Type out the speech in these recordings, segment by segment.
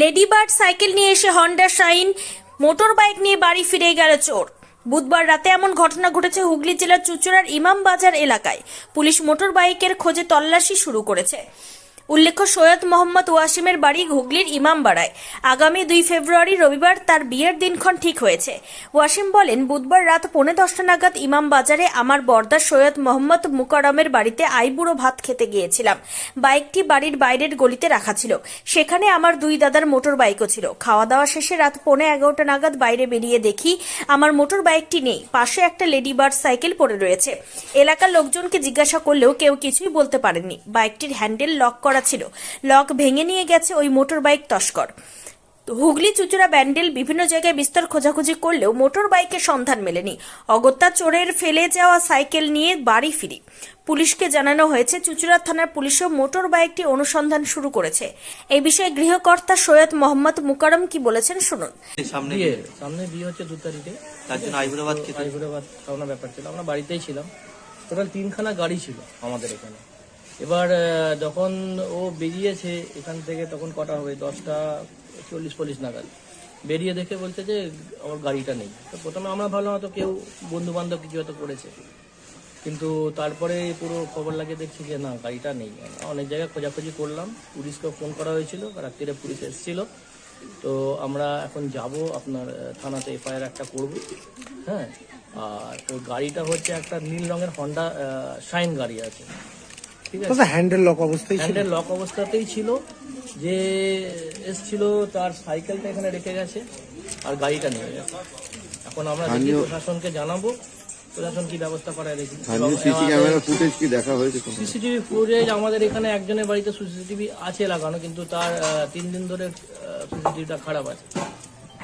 Ladybird cycle নিয়ে এসে Honda shine motor bike নিয়ে বাড়ি ফিরে গেল চোর। বুধবার রাতে এমন ঘটনা ঘটেছে হুগলি জেলার চুচুড়ার ইমামবাজার এলাকায়। পুলিশ মোটর বাইকের খোঁজে তল্লাশি শুরু করেছে। উল্লেখ্য, সৈয়দ মোহাম্মদ ওয়াসিমের বাড়ি হুগলির ইমামবাড়ায়। আগামী দুই ফেব্রুয়ারি রবিবার তার বিয়ের দিনক্ষণ ঠিক হয়েছে। ওয়াসিম বলেন, বুধবার রাত পৌনে দশটা নাগাদ ইমাম বাজারে আমার বর্দা সৈয়দ মোহাম্মদ মুকারমের বাড়িতে আইবুড়ো ভাত খেতে গিয়েছিলাম। বাইকটি বাড়ির বাইরের গলিতে রাখা ছিল। সেখানে আমার দুই দাদার মোটর বাইকও ছিল। খাওয়া দাওয়া শেষে রাত পৌনে এগারোটা নাগাদ বাইরে বেরিয়ে দেখি, আমার মোটর বাইকটি নেই। পাশে একটা লেডি বার্ড সাইকেল পড়ে রয়েছে। এলাকার লোকজনকে জিজ্ঞাসা করলেও কেউ কিছুই বলতে পারেনি বাইকটির হ্যান্ডেল লক করা ছিল। লক ভেঙে নিয়ে গেছে ওই মোটর বাইক তস্কর। হুগলি চুচুড়া ব্যান্ডেল বিভিন্ন জায়গায় বিস্তর খোঁজাখুঁজি করলেও মোটর বাইকের সন্ধান মেলেনি। অগত্যা চোরের ফেলে যাওয়া সাইকেল নিয়ে বাড়ি ফিরি। পুলিশকে জানানো হয়েছে চুচুড়া থানার পুলিশও মোটর বাইকটি অনুসন্ধান শুরু করেছে। এই বিষয়ে গৃহকর্তা সৈয়দ মোহাম্মদ মুকারম কি বলেছেন শুনুন। সামনে বিয়ে সামনে বিয়ে হচ্ছে দু তারিখে। তার জন্য আইবুড়াবাদ খেতে। আইবুড়াবাদ ব্যাপার ছিল। আমরা বাড়িতেই ছিলাম। টোটাল তিনখানা গাড়ি ছিল আমাদের এখানে। এবার যখন ও বেরিয়েছে এখান থেকে, তখন কটা হবে? দশটা চল্লিশ পল্লিশ নাগাদ। বেরিয়ে দেখে বলছে যে, আমার গাড়িটা নেই। তো প্রথমে আমরা ভাবলাম, হয়তো কেউ বন্ধু বান্ধব কিছু হয়তো করেছে। কিন্তু তারপরে পুরো খবর লাগিয়ে দেখছি যে, না, গাড়িটা নেই। অনেক জায়গায় খোঁজাখুঁজি করলাম। পুলিশকে ফোন করা হয়েছিল। রাত্রিরে পুলিশ এসেছিল। তো আমরা এখন যাব আপনার থানাতে এফআইআর একটা করব। হ্যাঁ? আর ওই গাড়িটা হচ্ছে একটা নীল রঙের হন্ডা শাইন গাড়ি আছে। ঠিক আছে? হ্যান্ডেল লক অবস্থায় হ্যান্ডেল লক অবস্থাতেই ছিল। যে এসছিল তার সাইকেলটা এখানে রেখে গেছে আর গাড়িটা নিয়ে গেছে। এখন আমরা দেখি প্রশাসনকে জানাব। প্রশাসন কি ব্যবস্থা করায় দেখি। স্থানীয় সিসি ক্যামেরা ফুটেজ কি দেখা হয়েছে সিসিটিভি ফুটেজ আমাদের এখানে একজনের বাড়িতে সিসিটিভি আছে লাগানো কিন্তু তার আহ, তিন দিন ধরে সিসিটিভিটা খারাপ আছে।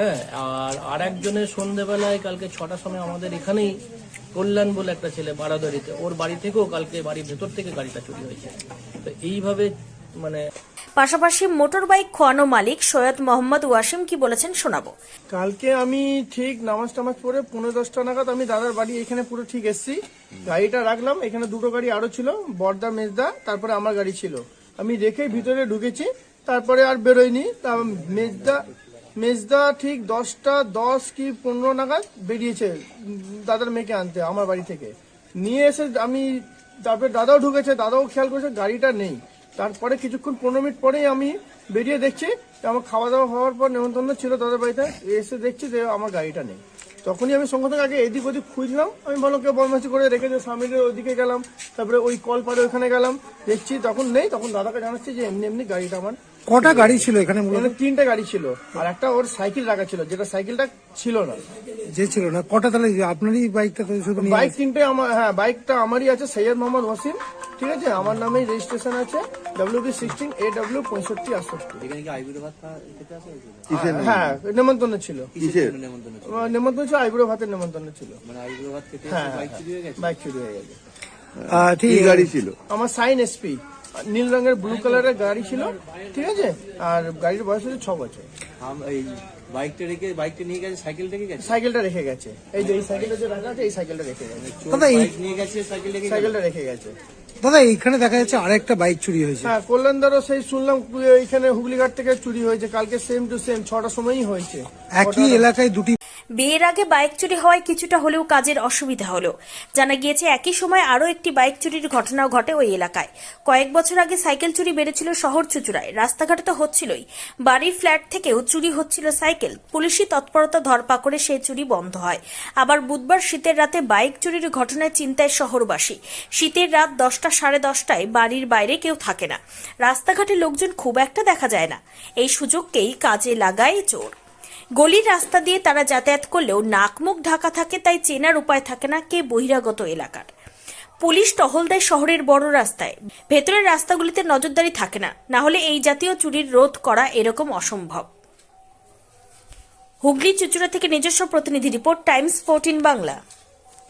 হ্যাঁ আর আর একজনের সন্ধেবেলায় কালকে ছটার সময় আমাদের এখানেই কল্যাণ বলে একটা ছেলে বারাদরিতে ওর বাড়ি থেকেও কালকে বাড়ির ভেতর থেকে গাড়িটা চুরি হয়েছে। তো এইভাবে মানে পাশাপাশি মোটর বাইক খোয়ানো মালিক সৈয়দ মোহাম্মদ ওয়াসিম কি বলেছেন শোনাবো। কালকে আমি ঠিক নামাজ টামাজ পরে পনেরো দশটা নাগাদ আমি দাদার বাড়ি এখানে পুরো ঠিক এসছি। গাড়িটা রাখলাম এখানে দুটো গাড়ি আরও ছিল বর্দা মেজদা তারপরে আমার গাড়ি ছিল। আমি রেখে ভিতরে ঢুকেছি তারপরে আর বেরোয়নি। তা মেজদা মেজদা ঠিক দশটা দশ কি পনেরো নাগাদ বেরিয়েছে দাদার মেয়েকে আনতে, আমার বাড়ি থেকে। নিয়ে এসে আমি তারপরে দাদাও ঢুকেছে, দাদাও খেয়াল করেছে গাড়িটা নেই। তারপরে কিছুক্ষণ পনেরো মিনিট পরেই আমি বেরিয়ে দেখছি আমার খাওয়া দাওয়া হওয়ার পর নেমন্তন্ন ছিল দাদার বাড়িতে, এসে দেখছি যে আমার গাড়িটা নেই। তখনই আমি সঙ্গে সঙ্গে আগে এদিক ওদিক খুঁজলাম আমি ভালো কেউ বদমাশি করে রেখেছে সামনের ওইদিকে গেলাম, তারপরে ওই কল পারে ওখানে গেলাম, দেখছি তখন নেই, তখন দাদাকে জানাচ্ছি যে এমনি এমনি গাড়িটা আমার কটা গাড়ি ছিল এখানে মূলত? মানে তিনটে গাড়ি ছিল আর একটা ওর সাইকেল রাখা ছিল যেটা সাইকেলটা ছিল না। যে ছিল না কটা তাহলে আপনারই বাইকটা তো শুধু নিয়ে বাইক তিনটে আমার হ্যাঁ বাইকটা আমারই আছে সৈয়দ মোহাম্মদ ওয়াসিম ঠিক আছে? আমার নামেই রেজিস্ট্রেশন আছে W B sixteen A W পঁয়ষট্টি আটষট্টি। কিসের হ্যাঁ নেমন্তন্ন ছিল। নেমন্তন্ন ছিল? আইবুড়ো ভাতের নেমন্তন্ন ছিল। মানে হ্যাঁ এসে বাইক চুরি হয়ে গেছে? বাইক চুরি হয়ে গেছে। ঠিক গাড়ি ছিল? আমার সাইন এসপি। নীল রঙের ব্লু কালারের গাড়ি ছিল ঠিক আছে? আর গাড়ির বয়স হচ্ছে ছ বছর। এই বাইকটা রেখে বাইকটা নিয়ে গেছে সাইকেল রেখে গেছে? সাইকেলটা রেখে গেছে। এই যে এই সাইকেলটা যে রাখা আছে এই সাইকেলটা রেখে গেছে। দাদা, এই- নিয়ে গেছে সাইকেল রেখে সাইকেলটা রেখে গেছে। দাদা এখানে দেখা যাচ্ছে আরেকটা বাইক চুরি হয়েছে। হ্যাঁ কল্যাণদারও সেই শুনলাম এখানে হুগলিঘাট থেকে চুরি হয়েছে কালকে সেম টু সেম ছটার সময়ই হয়েছে। একই এলাকায় দুটি বিয়ের আগে বাইক চুরি হওয়ায় কিছুটা হলেও কাজের অসুবিধা হলো। জানা গিয়েছে একই সময় আরও একটি বাইক চুরির ঘটনাও ঘটে ওই এলাকায়। কয়েক বছর আগে সাইকেল চুরি বেড়েছিল শহর চুচুড়ায়। রাস্তাঘাটে তো হচ্ছিলই। বাড়ির ফ্ল্যাট থেকেও চুরি হচ্ছিল সাইকেল। পুলিশি তৎপরতা ধরপাকড়ে সেই চুরি বন্ধ হয়। আবার বুধবার শীতের রাতে বাইক চুরির ঘটনায় চিন্তায় শহরবাসী। শীতের রাত দশটা সাড়ে দশটায় বাড়ির বাইরে কেউ থাকে না। রাস্তাঘাটে লোকজন খুব একটা দেখা যায় না। এই সুযোগকেই কাজে লাগায় চোর। গলির রাস্তা দিয়ে তারা যাতায়াত করলেও নাক মুখ ঢাকা থাকে, তাই চেনার উপায় থাকে না কে বহিরাগত এলাকার। পুলিশ টহল দেয় শহরের বড় রাস্তায়। ভেতরের রাস্তাগুলিতে নজরদারি থাকে না না হলে এই জাতীয় চুরির রোধ করা এরকম অসম্ভব। হুগলি চুচুড়া থেকে নিজস্ব প্রতিনিধি রিপোর্ট, টাইমস ফোরটিন বাংলা।